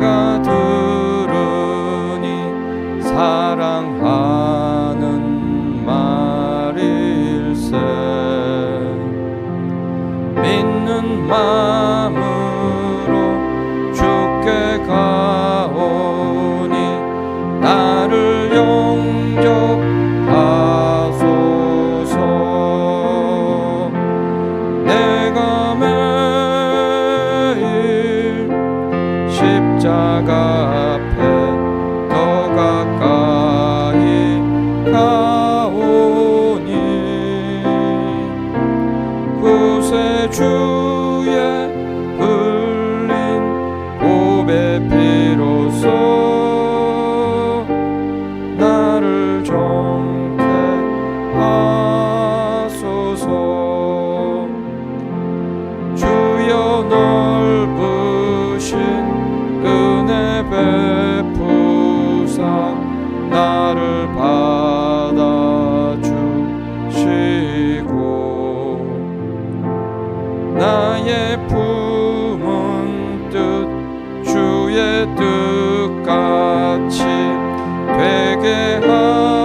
내가 들 나의 품은 뜻 주의 뜻같이 되게 하여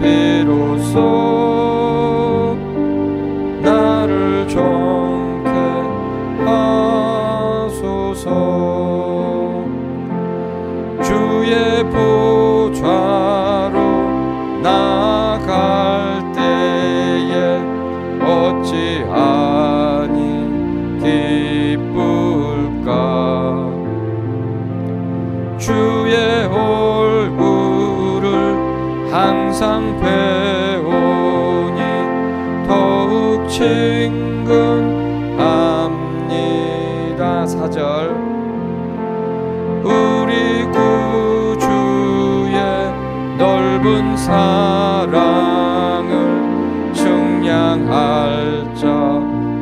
보 4절. 우리 구주의 넓은 사랑을 측량할 자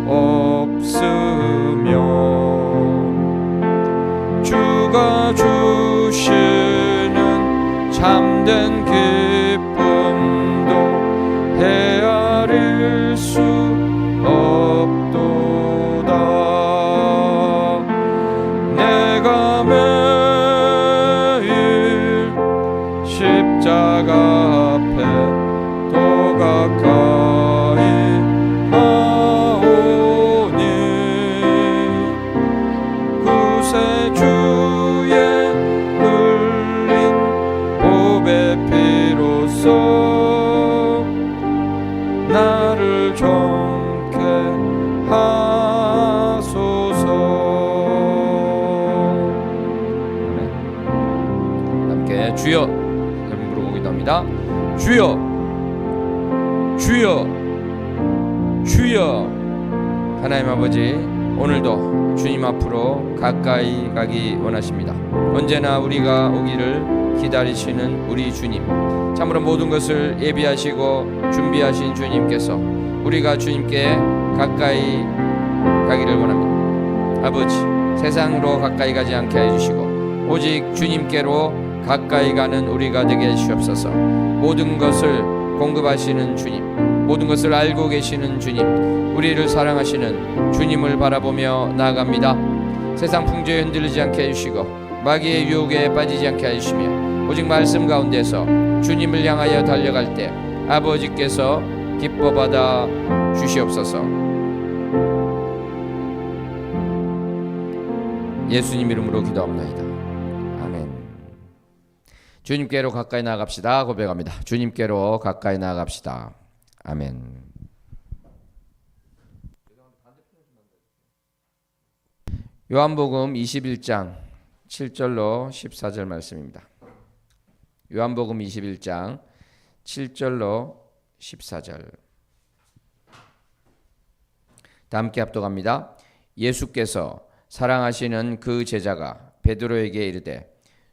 없으며 주가 주시는 참된 길 주여 주여 하나님 아버지 오늘도 주님 앞으로 가까이 가기 원하십니다. 언제나 우리가 오기를 기다리시는 우리 주님 참으로 모든 것을 예비하시고 준비하신 주님께서 우리가 주님께 가까이 가기를 원합니다. 아버지, 세상으로 가까이 가지 않게 해주시고 오직 주님께로 가까이 가는 우리가 되게 해주시옵소서. 모든 것을 공급하시는 주님, 모든 것을 알고 계시는 주님, 우리를 사랑하시는 주님을 바라보며 나아갑니다. 세상 풍조에 흔들리지 않게 해주시고 마귀의 유혹에 빠지지 않게 해주시며 오직 말씀 가운데서 주님을 향하여 달려갈 때 아버지께서 기뻐 받아 주시옵소서. 예수님 이름으로 기도합니다. 주님께로 가까이 나아갑시다. 고백합니다. 주님께로 가까이 나아갑시다. 아멘. 요한복음 21장 7절로 14절 말씀입니다. 요한복음 21장 7절로 14절. 다 함께 합독합니다. 예수께서 사랑하시는 그 제자가 베드로에게 이르되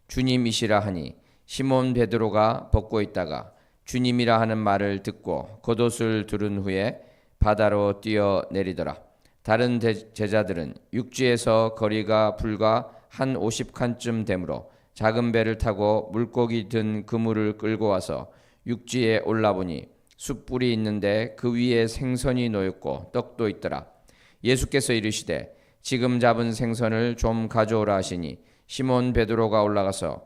주님이시라 하니 시몬 베드로가 벗고 있다가 주님이라 하는 말을 듣고 겉옷을 두른 후에 바다로 뛰어 내리더라. 다른 대- 제자들은 육지에서 거리가 불과 한 50칸쯤 되므로 작은 배를 타고 물고기 든 그물을 끌고 와서 육지에 올라보니 숯불이 있는데 그 위에 생선이 놓였고 떡도 있더라. 예수께서 이르시되 지금 잡은 생선을 좀 가져오라 하시니 시몬 베드로가 올라가서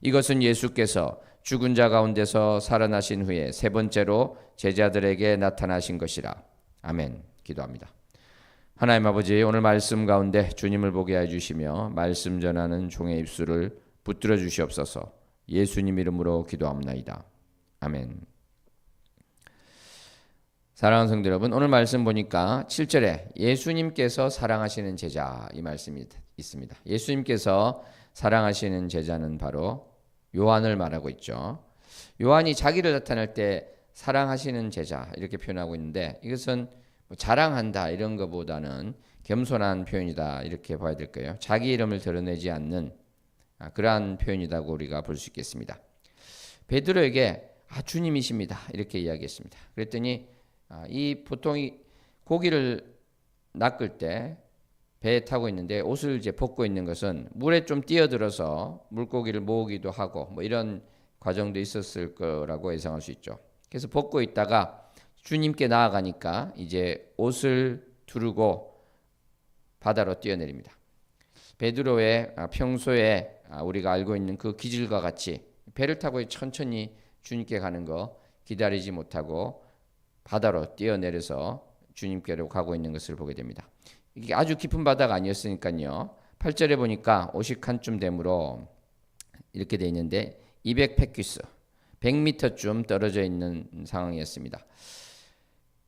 이것은 예수께서 죽은 자 가운데서 살아나신 후에 세 번째로 제자들에게 나타나신 것이라. 아멘. 기도합니다. 하나님 아버지 오늘 말씀 가운데 주님을 보게 해 주시며 말씀 전하는 종의 입술을 붙들어 주시옵소서. 예수님 이름으로 기도합나이다. 아멘. 사랑하는 성도 여러분, 오늘 말씀 보니까 7절에 예수님께서 사랑하시는 제자 이 말씀이 있습니다. 예수님께서 사랑하시는 제자는 바로 요한을 말하고 있죠. 요한이 자기를 나타낼 때 사랑하시는 제자 이렇게 표현하고 있는데 이것은 뭐 자랑한다 이런 것보다는 겸손한 표현이다 이렇게 봐야 될 거예요. 자기 이름을 드러내지 않는 아, 그러한 표현이라고 우리가 볼 수 있겠습니다. 베드로에게 아 주님이십니다 이렇게 이야기했습니다. 그랬더니 아, 이 보통 이 고기를 낚을 때 배에 타고 있는데 옷을 이제 벗고 있는 것은 물에 좀 뛰어들어서 물고기를 모으기도 하고 뭐 이런 과정도 있었을 거라고 예상할 수 있죠. 그래서 벗고 있다가 주님께 나아가니까 이제 옷을 두르고 바다로 뛰어내립니다. 베드로의 아, 평소에 아, 우리가 알고 있는 그 기질과 같이 배를 타고 천천히 주님께 가는 거 기다리지 못하고 바다로 뛰어내려서 주님께로 가고 있는 것을 보게 됩니다. 이게 아주 깊은 바다가 아니었으니까요. 8절에 보니까 50칸쯤 되므로 이렇게 돼 있는데 200 페퀴스 100m쯤 떨어져 있는 상황이었습니다.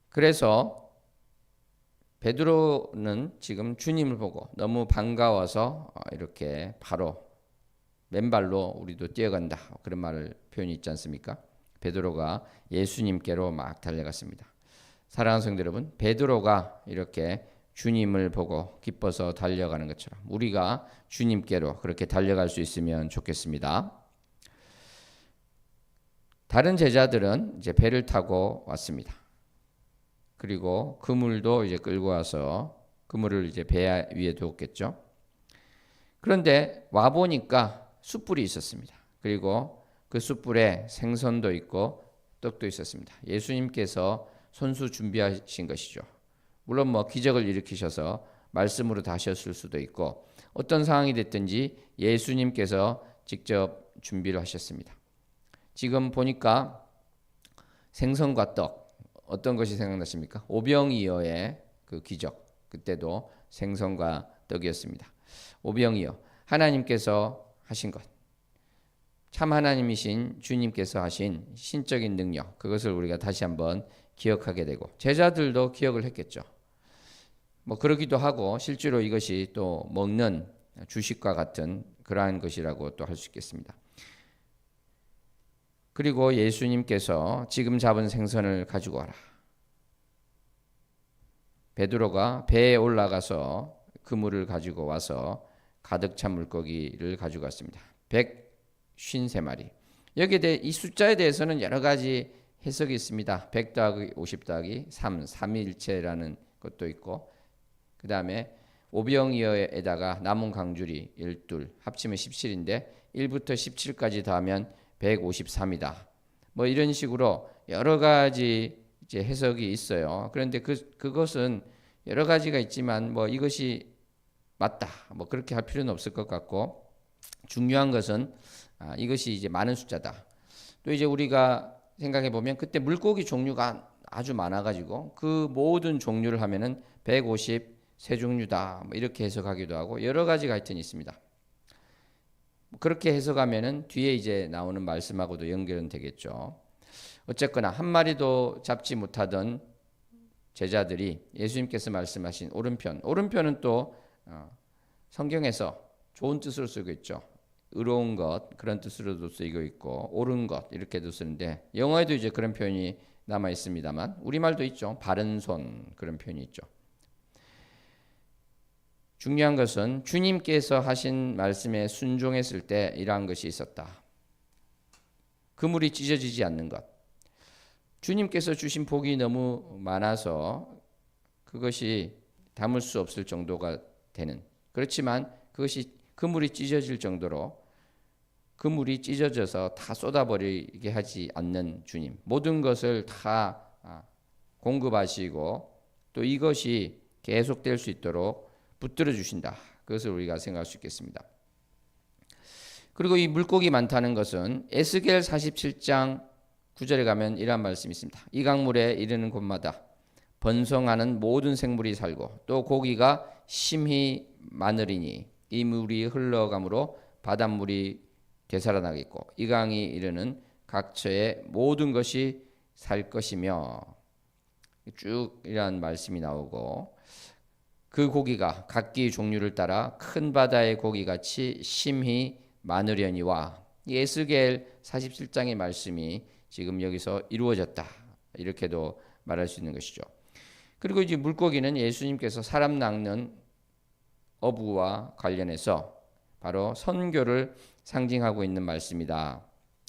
그래서 베드로는 지금 주님을 보고 너무 반가워서 어, 이렇게 바로 맨발로 우리도 뛰어간다 그런 말을 표현이 있지 않습니까? 베드로가 예수님께로 막 달려갔습니다. 사랑하는 성도 여러분, 베드로가 이렇게 주님을 보고 기뻐서 달려가는 것처럼 우리가 주님께로 그렇게 달려갈 수 있으면 좋겠습니다. 다른 제자들은 이제 배를 타고 왔습니다. 그리고 그물도 이제 끌고 와서 그물을 이제 배 위에 두었겠죠. 그런데 와 보니까 숯불이 있었습니다. 그리고 그 숯불에 생선도 있고 떡도 있었습니다. 예수님께서 손수 준비하신 것이죠. 물론 뭐 기적을 일으키셔서 말씀으로 다셨을 수도 있고 어떤 상황이 됐든지 예수님께서 직접 준비를 하셨습니다. 지금 보니까 생선과 떡 어떤 것이 생각나십니까? 오병이어의 그 기적 그때도 생선과 떡이었습니다. 오병이어 하나님께서 하신 것. 참 하나님이신 주님께서 하신 신적인 능력 그것을 우리가 다시 한번 기억하게 되고 제자들도 기억을 했겠죠. 뭐 그러기도 하고 실제로 이것이 또 먹는 주식과 같은 그러한 것이라고 또 할 수 있겠습니다. 그리고 예수님께서 지금 잡은 생선을 가지고 와라. 베드로가 배에 올라가서 그물을 가지고 와서 가득 찬 물고기를 가지고 왔습니다. 153마리. 여기에 대해 이 숫자에 대해서는 여러 가지 해석이 있습니다. 100 더하기 50 더하기 3, 삼위일체라는 것도 있고 그 다음에 오병이어에다가 남은 강줄이 12 합치면 17인데 1부터 17까지 더하면 153이다. 뭐 이런 식으로 여러 가지 이제 해석이 있어요. 그런데 그 그것은 여러 가지가 있지만 뭐 이것이 맞다. 뭐 그렇게 할 필요는 없을 것 같고 중요한 것은 아, 이것이 이제 많은 숫자다. 또 이제 우리가 생각해 보면 그때 물고기 종류가 아주 많아 가지고 그 모든 종류를 하면은 150 세 종류다. 뭐 이렇게 해석하기도 하고 여러 가지가 하여튼 있습니다. 그렇게 해석하면은 뒤에 이제 나오는 말씀하고도 연결은 되겠죠. 어쨌거나 한 마리도 잡지 못하던 제자들이 예수님께서 말씀하신 오른편, 오른편은 또 어, 성경에서 좋은 뜻으로 쓰고 있죠. 의로운 것 그런 뜻으로도 쓰이고 있고 옳은 것 이렇게도 쓰는데 영어에도 이제 그런 표현이 남아 있습니다만 우리말도 있죠. 바른 손 그런 표현이 있죠. 중요한 것은 주님께서 하신 말씀에 순종했을 때 이러한 것이 있었다. 그물이 찢어지지 않는 것. 주님께서 주신 복이 너무 많아서 그것이 담을 수 없을 정도가 되는. 그렇지만 그것이 그물이 찢어질 정도로 그물이 찢어져서 다 쏟아버리게 하지 않는 주님. 모든 것을 다 아, 공급하시고 또 이것이 계속될 수 있도록 붙들어 주신다. 그것을 우리가 생각할 수 있겠습니다. 그리고 이 물고기 많다는 것은 에스겔 47장 9절에 가면 이러한 말씀이 있습니다. 이 강물에 이르는 곳마다 번성하는 모든 생물이 살고 또 고기가 심히 많으리니 이 물이 흘러가므로 바닷물이 되살아나겠고 이 강이 이르는 각처의 모든 것이 살 것이며 쭉 이러한 말씀이 나오고 그 고기가 각기 종류를 따라 큰 바다의 고기 같이 심히 많으려니와 예스겔 47장의 말씀이 지금 여기서 이루어졌다. 이렇게도 말할 수 있는 것이죠. 그리고 이제 물고기는 예수님께서 사람 낚는 어부와 관련해서 바로 선교를 상징하고 있는 말씀이다.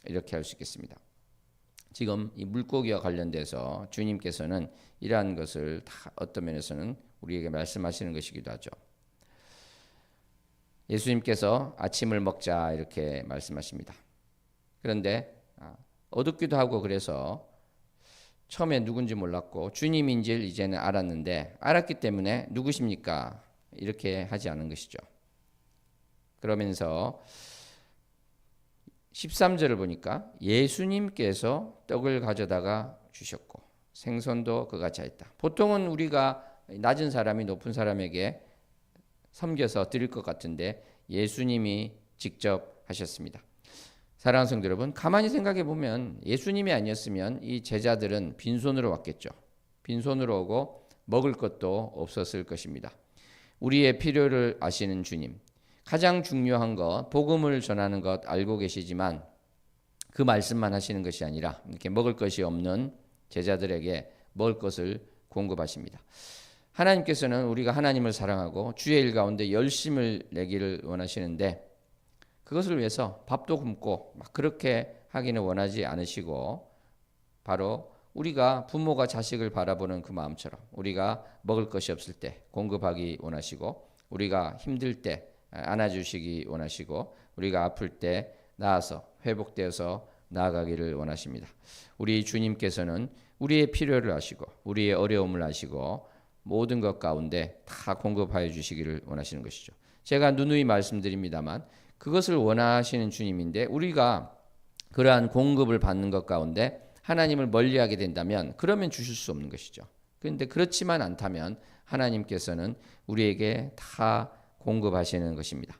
이렇게 할 수 있겠습니다. 지금 이 물고기와 관련돼서 주님께서는 이러한 것을 다 어떤 면에서는 우리에게 말씀하시는 것이기도 하죠. 예수님께서 아침을 먹자 이렇게 말씀하십니다. 그런데 아, 어둡기도 하고 그래서 처음에 누군지 몰랐고 주님인지를 이제는 알았는데 알았기 때문에 누구십니까? 이렇게 하지 않은 것이죠. 그러면서 13절을 보니까 예수님께서 떡을 가져다가 주셨고 생선도 그같이 했다. 보통은 우리가 낮은 사람이 높은 사람에게 섬겨서 드릴 것 같은데 예수님이 직접 하셨습니다. 사랑하는 성도 여러분, 가만히 생각해 보면 예수님이 아니었으면 이 제자들은 빈손으로 왔겠죠. 빈손으로 오고 먹을 것도 없었을 것입니다. 우리의 필요를 아시는 주님, 가장 중요한 것, 복음을 전하는 것 알고 계시지만 그 말씀만 하시는 것이 아니라 이렇게 먹을 것이 없는 제자들에게 먹을 것을 공급하십니다. 하나님께서는 우리가 하나님을 사랑하고 주의 일 가운데 열심을 내기를 원하시는데 그것을 위해서 밥도 굶고 막 그렇게 하기는 원하지 않으시고 바로 우리가 부모가 자식을 바라보는 그 마음처럼 우리가 먹을 것이 없을 때 공급하기 원하시고 우리가 힘들 때 안아주시기 원하시고 우리가 아플 때 나아서 회복되어서 나아가기를 원하십니다. 우리 주님께서는 우리의 필요를 아시고 우리의 어려움을 아시고 모든 것 가운데 다 공급하여 주시기를 원하시는 것이죠. 제가 누누이 말씀드립니다만 그것을 원하시는 주님인데 우리가 그러한 공급을 받는 것 가운데 하나님을 멀리하게 된다면 그러면 주실 수 없는 것이죠. 그런데 그렇지만 않다면 하나님께서는 우리에게 다 공급하시는 것입니다.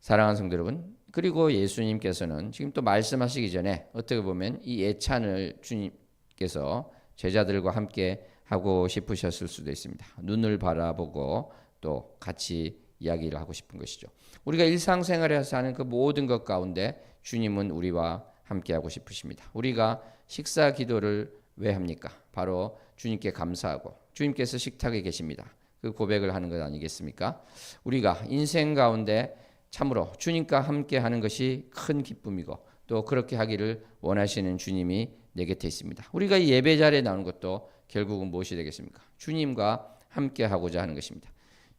사랑하는 성도 여러분, 그리고 예수님께서는 지금 또 말씀하시기 전에 어떻게 보면 이 예찬을 주님께서 제자들과 함께 하고 싶으셨을 수도 있습니다. 눈을 바라보고 또 같이 이야기를 하고 싶은 것이죠. 우리가 일상생활에서 하는 그 모든 것 가운데 주님은 우리와 함께 하고 싶으십니다. 우리가 식사 기도를 왜 합니까? 바로 주님께 감사하고 주님께서 식탁에 계십니다. 그 고백을 하는 것 아니겠습니까? 우리가 인생 가운데 참으로 주님과 함께 하는 것이 큰 기쁨이고 또 그렇게 하기를 원하시는 주님이 내 곁에 있습니다. 우리가 이 예배 자리에 나오는 것도 결국은 무엇이 되겠습니까? 주님과 함께 하고자 하는 것입니다.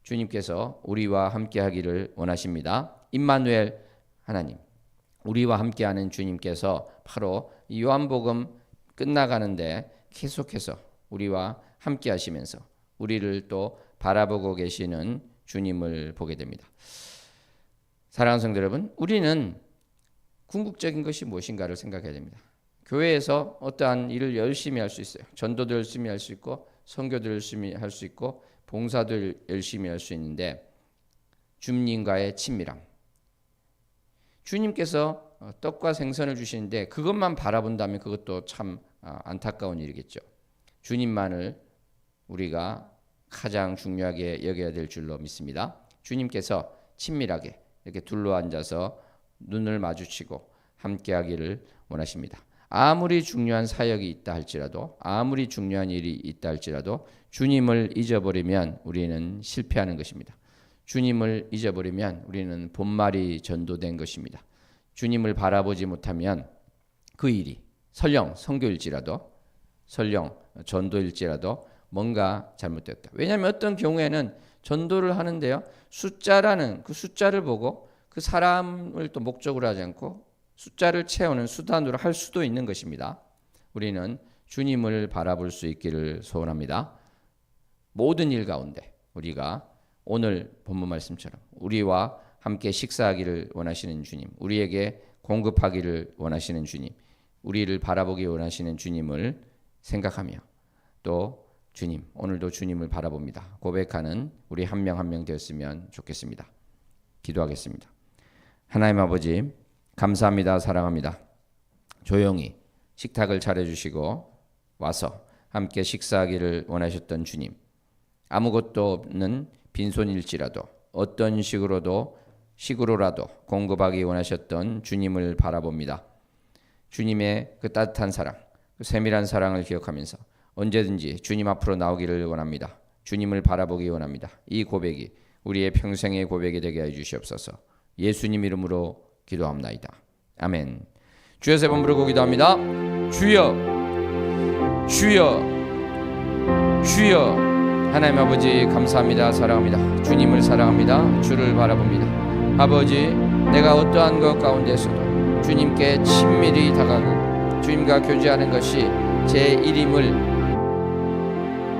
주님께서 우리와 함께 하기를 원하십니다. 임마누엘 하나님 우리와 함께 하는 주님께서 바로 이 요한복음 끝나가는데 계속해서 우리와 함께 하시면서 우리를 또 바라보고 계시는 주님을 보게 됩니다. 사랑하는 성도 여러분, 우리는 궁극적인 것이 무엇인가를 생각해야 됩니다. 교회에서 어떠한 일을 열심히 할 수 있어요. 전도도 열심히 할 수 있고 선교도 열심히 할 수 있고 봉사도 열심히 할 수 있는데 주님과의 친밀함. 주님께서 어, 떡과 생선을 주시는데 그것만 바라본다면 그것도 참 아, 안타까운 일이겠죠. 주님만을 우리가 가장 중요하게 여겨야 될 줄로 믿습니다. 주님께서 친밀하게 이렇게 둘러 앉아서 눈을 마주치고 함께 하기를 원하십니다. 아무리 중요한 사역이 있다 할지라도 아무리 중요한 일이 있다 할지라도 주님을 잊어버리면 우리는 실패하는 것입니다. 주님을 잊어버리면 우리는 본말이 전도된 것입니다. 주님을 바라보지 못하면 그 일이 설령 선교일지라도 설령 전도일지라도 뭔가 잘못됐다. 왜냐하면 어떤 경우에는 전도를 하는데요. 숫자라는 그 숫자를 보고 그 사람을 또 목적으로 하지 않고 숫자를 채우는 수단으로 할 수도 있는 것입니다. 우리는 주님을 바라볼 수 있기를 소원합니다. 모든 일 가운데 우리가 오늘 본문 말씀처럼 우리와 함께 식사하기를 원하시는 주님, 우리에게 공급하기를 원하시는 주님, 우리를 바라보기 원하시는 주님을 생각하며 또 주님, 오늘도 주님을 바라봅니다. 고백하는 우리 한 명 한 명 되었으면 좋겠습니다. 기도하겠습니다. 하나님 아버지, 감사합니다. 사랑합니다. 조용히 식탁을 차려주시고 와서 함께 식사하기를 원하셨던 주님. 아무것도 없는 빈손일지라도 어떤 식으로도 식으로라도 공급하기 원하셨던 주님을 바라봅니다. 주님의 그 따뜻한 사랑, 그 세밀한 사랑을 기억하면서 언제든지 주님 앞으로 나오기를 원합니다. 주님을 바라보기 원합니다. 이 고백이 우리의 평생의 고백이 되게 해 주시옵소서. 예수님 이름으로 기도합나이다. 아멘. 주여 세 번 부르고 기도합니다. 주여, 주여, 주여. 하나님 아버지 감사합니다. 사랑합니다. 주님을 사랑합니다. 주를 바라봅니다. 아버지, 내가 어떠한 것 가운데서도 주님께 친밀히 다가가고 주님과 교제하는 것이 제 일임을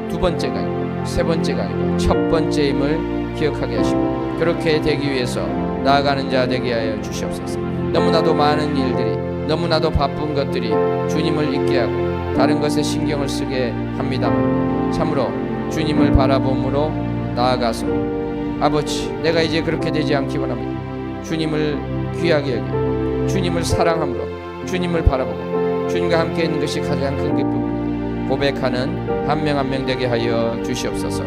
두 번째가 아니고 세 번째가 아니고 첫 번째임을 기억하게 하시고 그렇게 되기 위해서 나아가는 자 되게 하여 주시옵소서. 너무나도 많은 일들이 너무나도 바쁜 것들이 주님을 잊게 하고 다른 것에 신경을 쓰게 합니다. 참으로 주님을 바라봄으로 나아가서 아버지 내가 이제 그렇게 되지 않기 원합니다. 주님을 귀하게 여기 주님을 사랑함으로 주님을 바라보고 주님과 함께 있는 것이 가장 큰 기쁨입니다. 고백하는 한 명 한 명 되게 하여 주시옵소서.